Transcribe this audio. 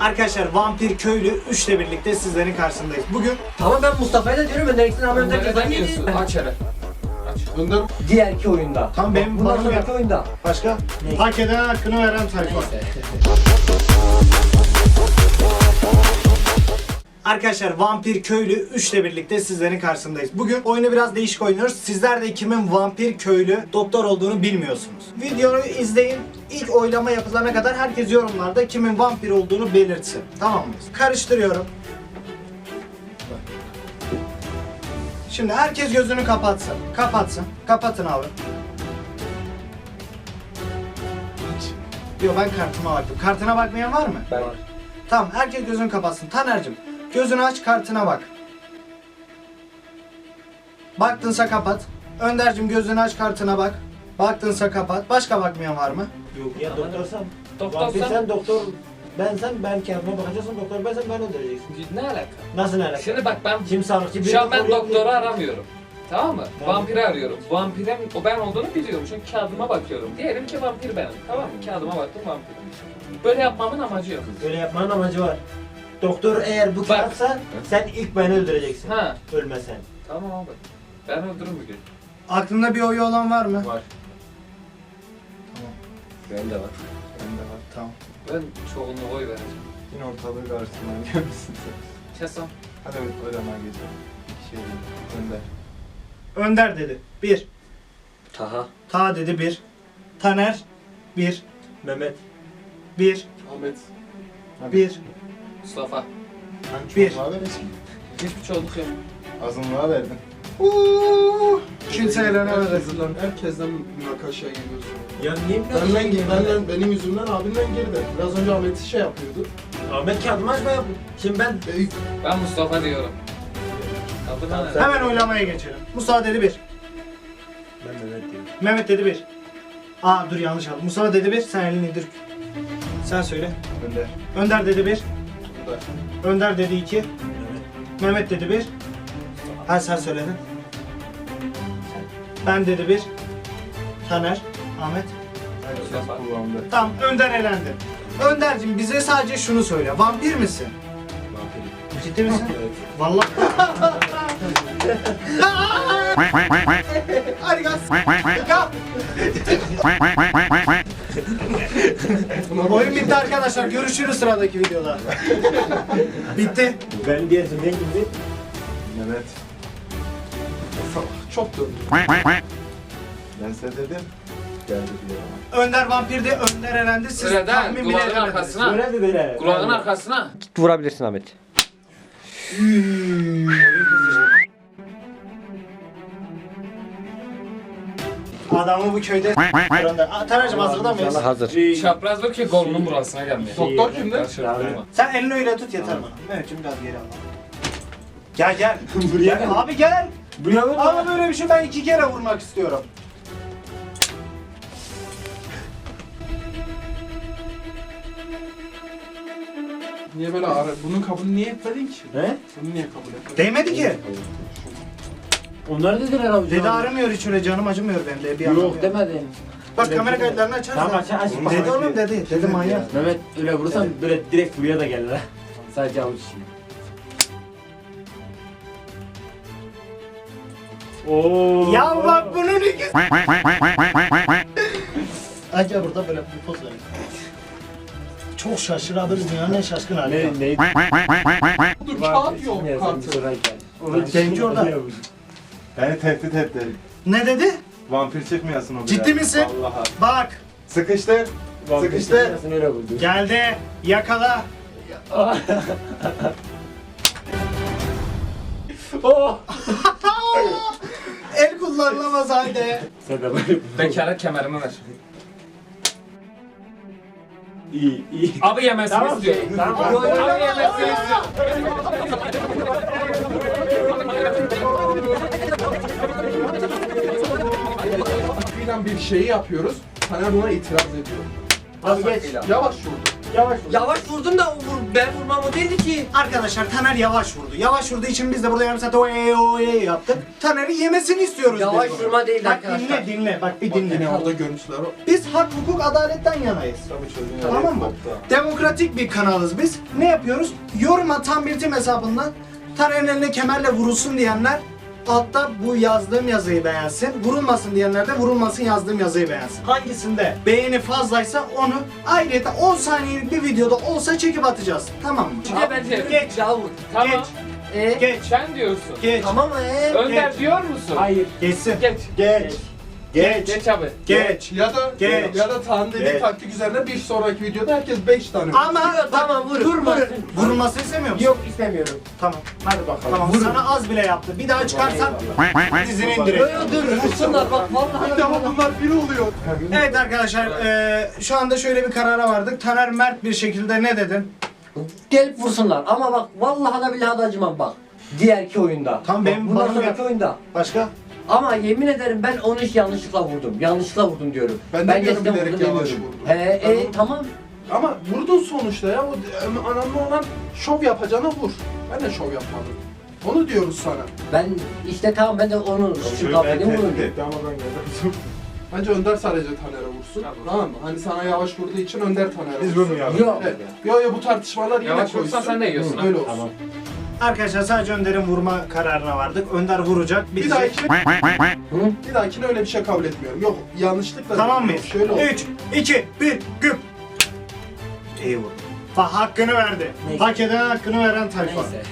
Arkadaşlar Vampir Köylü 3 ile birlikte sizlerin karşısındayız. Bugün Tamam ben Mustafa'ya da diyorum Önder ikisini ama Önder Önder yedi. Aç hele. Aç. Diğer iki oyunda. Tam benim Bundan planım sonraki oyunda. başka hak eden hakkını veren tayfa. Arkadaşlar Vampir Köylü 3 ile birlikte sizlerin karşısındayız. Bugün oyunu biraz değişik oynuyoruz. Sizler de kimin Vampir Köylü doktor olduğunu bilmiyorsunuz. Videoyu izleyin. İlk oylama yapılana kadar herkes yorumlarda kimin vampir olduğunu belirtsin. Tamam mı? Karıştırıyorum. Şimdi herkes gözünü kapatsın. Kapatsın. Kapatın abi. Yok ben kartıma baktım. Kartına bakmayan var mı? Ben. Tamam herkes gözünü kapatsın. Taner'cim gözünü aç kartına bak. Baktınsa kapat. Önder'cim gözünü aç kartına bak. Baktınsa kapat. Başka bakmayan var mı? Yok ya doktorsan. Doktor Vampir sen- sen doktor. Ben sen ben kendime bakacaksın doktor ben sen ben öldüreceksin. Ne alaka? Nasıl ne alaka? Şimdi bak ben Kim sağlıkçı şu an ben doktoru diye- aramıyorum. Tamam mı? Tamam. Vampiri arıyorum. Vampirin o ben olduğunu biliyorum çünkü kağıdıma bakıyorum. Diyelim ki vampir benim. Tamam mı? Kağıdıma baktım vampirim. Böyle yapmamın amacı yok. Öyle yapmanın amacı var. Doktor eğer bu Bak. kağıtsa sen ilk beni öldüreceksin. Ha. Ölmesen. Tamam abi. Ben öldürürüm bugün. Aklında bir oyu olan var mı? Var. Ben de var. Bende var. Tamam. Ben çoğunluğa oy vereceğim. Yine ortalığı karıştırmaya gelmişsin sen. Kesem. Hadi oynamaya geçelim. İki şey değil. Önder. Önder dedi. 1. Taha. Ta dedi 1. Taner 1. Mehmet. 1. Ahmet. 1. Mustafa. Hangi Bir. çoğunluğa verirsin? Hiçbir çoğunluk yok. Azınlığa verdin. Uuu. Kimse eğlenemedi. Herkesten, herkesten münakaşaya giriyorsun. Ya niye Benden, benden, benim yüzümden abimden girdi. Biraz önce Ahmet şey yapıyordu. Ahmet kağıdımı açma yap. Şimdi ben E, Ben Mustafa diyorum. Adına ne? Hemen oylamaya geçelim. Musa dedi 1. ben Mehmet diyorum. Mehmet dedi 1. Aa dur yanlış aldım. Musa dedi 1. Sen elini indir. Sen söyle. Önder. Önder dedi 1. Önder. Önder dedi 2. Mehmet dedi 1. Ha sen söyledin. Ben dedi 1. Taner. Ahmet. Herkes kullandı. Tamam Önder elendi. Önder'cim bize sadece şunu söyle. Vampir misin? Ciddi misin? Vallahi. Hadi gaz. Kalk. Oyun bitti arkadaşlar. Görüşürüz sıradaki videoda. bitti. Ben diyesin ne gibi? Mehmet. çok döndü. Ben size dedim. Geldi diye ama. Önder vampirdi. Önder elendi. Siz Sırada tahmin bile kulağın edemediniz. arkasına. Öyle mi böyle? Kulağın arkasına. Git vurabilirsin Ahmet. Adamı bu köyde Taner'cim hazırda mıyız? Hazır. Çapraz dur ki kolunun burasına gelmiyor. Doktor durma. Sen elini öyle tut yeter bana. Mehmetciğim biraz geri al. Gel gel. gel. Abi gel. Buraya. Ama böyle bir şey ben iki kere vurmak istiyorum. Niye böyle ara? Bunun kabul niye etmedin ki? He? Bunu niye kabul etmedin? Değmedi ki. Onlar dediler abi. Dedi ağrımıyor hiç öyle canım acımıyor benim de bir Yok demedim. Bak kamera kayıtlarını açarız. Tamam, aç, aç. Dedi oğlum dedi. Dedi manyak. Mehmet öyle vurursan böyle direkt buraya da gelir ha. Sadece avuç içine. Oo. Ya bak bunun ikisi. Acaba burada böyle bir poz verin. Çok şaşırdı dünyanın en şaşkın hali. Ne ne? Dur kağıt yok kartı. Orada Genci orada. Beni tehdit etti. Ne dedi? Vampir çıkmayasın o bile. Ciddi misin? Vallahi. Bak Sıkıştır. Sıkıştır. geldi yakala. Oh! El kullanılamaz halde. Sen de böyle Bekara kemerimi ver. İyi iyi. Abi yemesini Tamam, istiyorum. tamam. Abi yemesini istiyorum. Fiilen bir şeyi yapıyoruz. Taner buna itiraz ediyor. Abi geç. Yavaş vurdu. Yavaş vur. Yavaş vurdun da vur, ben vurmam o değildi ki. Arkadaşlar Taner yavaş vurdu. Yavaş vurduğu için biz de burada yarım saat oye oye yaptık. Taner'i yemesini istiyoruz. Yavaş biz. vurma değil Bak arkadaşlar. dinle dinle. Bak bir Bak dinle. yine orada görüntüler var. Biz hak, hukuk, adaletten yanayız. Tabii çocuğun Tamam mı? Demokratik bir kanalız biz. Ne yapıyoruz? Yorum atan bir tim hesabından Taner'in eline kemerle vurulsun diyenler altta bu yazdığım yazıyı beğensin. Vurulmasın diyenler de vurulmasın yazdığım yazıyı beğensin. Hangisinde beğeni fazlaysa onu ayrıca 10 saniyelik bir videoda olsa çekip atacağız. Tamam mı? Bir de bence Geç. Ya vur. tamam. Geç. E, Geç. Sen diyorsun. Geç. Tamam e. Önder Geç. diyor musun? Hayır. Geçsin. Geç. Geç. Geç. Geç abi. Geç. Ya da Geç. ya da Tanrı dediği Geç. taktik üzerine bir sonraki videoda herkes 5 tane. vurur. Ama Tamam vur. Durmasın. Vurulmasını istemiyor musun? Yok istemiyorum. Tamam. Hadi bakalım. Tamam. Sana az bile yaptı. Bir daha çıkarsan dizini indirek. Böyle dur. Vursunlar bak vallahi. Bir daha bunlar bir oluyor. Evet arkadaşlar eee, şu anda şöyle bir karara vardık. Taner Mert bir şekilde ne dedin? Gelip vursunlar ama bak vallahi da billahi da acımam bak. Diğerki oyunda. Tamam, Bak, benim bundan sonraki oyunda. Başka? Ama yemin ederim ben onu hiç yanlışlıkla vurdum. Yanlışlıkla vurdum diyorum. Ben de diyorum bilerek vurdum yavaş demiyorum. vurdum. He, Ben e, onu- tamam. Ama vurdun sonuçta ya. O önemli olan şov yapacağına vur. Ben de şov yapmadım. Onu diyoruz sana. Ben işte tamam ben de onu şu kafede vurdum. Bence Önder sadece Taner'e vursun. Tamam. Tamam mı? Hani sana yavaş vurduğu için Önder Taner'e Biz vursun. bunu yaptık. Yok. Evet. Yo yo bu tartışmalar yine Yavaş koysun. vursan sen de yiyorsun. ha. Öyle olsun. Tamam. Arkadaşlar sadece Önder'in vurma kararına vardık. Önder vuracak. Bir Bitecek. dahakine, Hı? bir dahakine öyle bir şey kabul etmiyorum. Yok yanlışlıkla. Tamam mıyız? Şöyle olsun. 3, 2, 1, güp. İyi vurdu. Bak hakkını verdi. Neyse. Hak eden hakkını veren tayfa. Neyse.